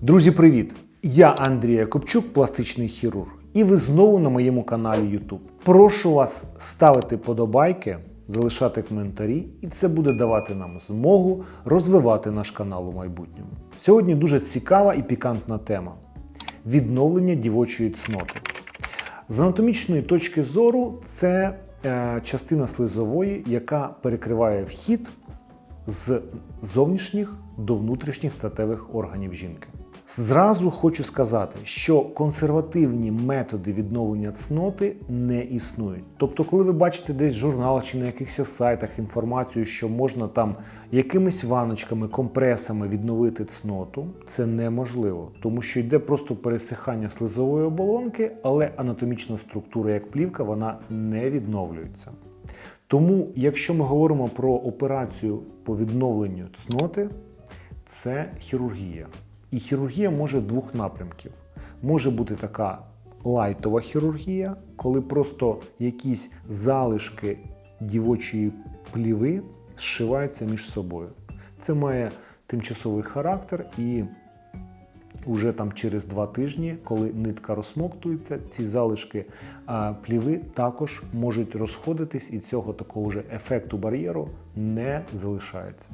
Друзі, привіт! Я Андрій Якобчук, пластичний хірург, і ви знову на моєму каналі YouTube. Прошу вас ставити подобайки, залишати коментарі, і це буде давати нам змогу розвивати наш канал у майбутньому. Сьогодні дуже цікава і пікантна тема відновлення дівочої цноти. З анатомічної точки зору, це е, частина слизової, яка перекриває вхід з зовнішніх до внутрішніх статевих органів жінки. Зразу хочу сказати, що консервативні методи відновлення цноти не існують. Тобто, коли ви бачите десь в журналах чи на якихось сайтах інформацію, що можна там якимись ваночками, компресами відновити цноту, це неможливо, тому що йде просто пересихання слизової оболонки, але анатомічна структура як плівка вона не відновлюється. Тому, якщо ми говоримо про операцію по відновленню цноти, це хірургія. І хірургія може двох напрямків. Може бути така лайтова хірургія, коли просто якісь залишки дівочої пліви зшиваються між собою. Це має тимчасовий характер і Уже там через два тижні, коли нитка розсмоктується, ці залишки пліви також можуть розходитись, і цього такого вже ефекту бар'єру не залишається.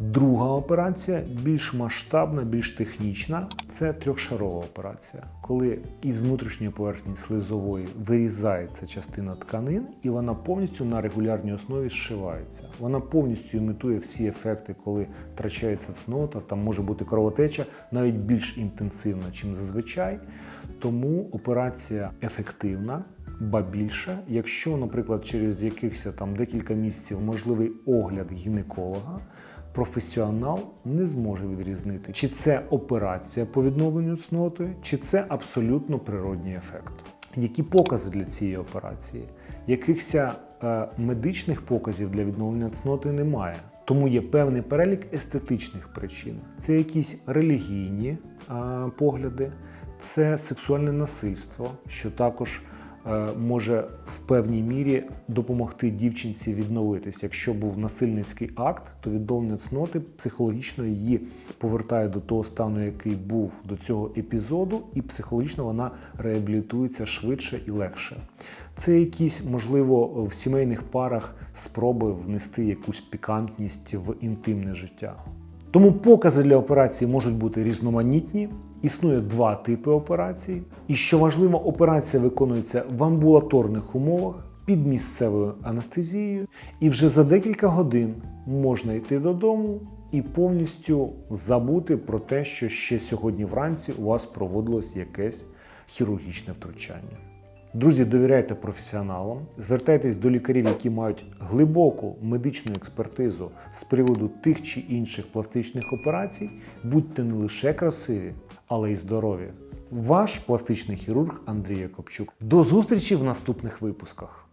Друга операція більш масштабна, більш технічна це трьохшарова операція, коли із внутрішньої поверхні слизової вирізається частина тканин, і вона повністю на регулярній основі зшивається. Вона повністю імітує всі ефекти, коли втрачається цнота, там може бути кровотеча, навіть більш інтенсивна, ніж зазвичай. Тому операція ефективна. Ба більше, якщо, наприклад, через якихось там декілька місяців можливий огляд гінеколога, професіонал не зможе відрізнити, чи це операція по відновленню цноти, чи це абсолютно природній ефект. Які покази для цієї операції? Якихось е, медичних показів для відновлення цноти немає. Тому є певний перелік естетичних причин. Це якісь релігійні е, погляди, це сексуальне насильство, що також може в певній мірі допомогти дівчинці відновитись. Якщо був насильницький акт, то відновлення цноти психологічно її повертає до того стану, який був до цього епізоду, і психологічно вона реабілітується швидше і легше. Це якісь, можливо, в сімейних парах спроби внести якусь пікантність в інтимне життя. Тому покази для операції можуть бути різноманітні. Існує два типи операцій. І що важливо, операція виконується в амбулаторних умовах під місцевою анестезією, і вже за декілька годин можна йти додому і повністю забути про те, що ще сьогодні вранці у вас проводилось якесь хірургічне втручання. Друзі, довіряйте професіоналам, звертайтесь до лікарів, які мають глибоку медичну експертизу з приводу тих чи інших пластичних операцій. Будьте не лише красиві, але й здорові. Ваш пластичний хірург Андрій Якобчук. До зустрічі в наступних випусках.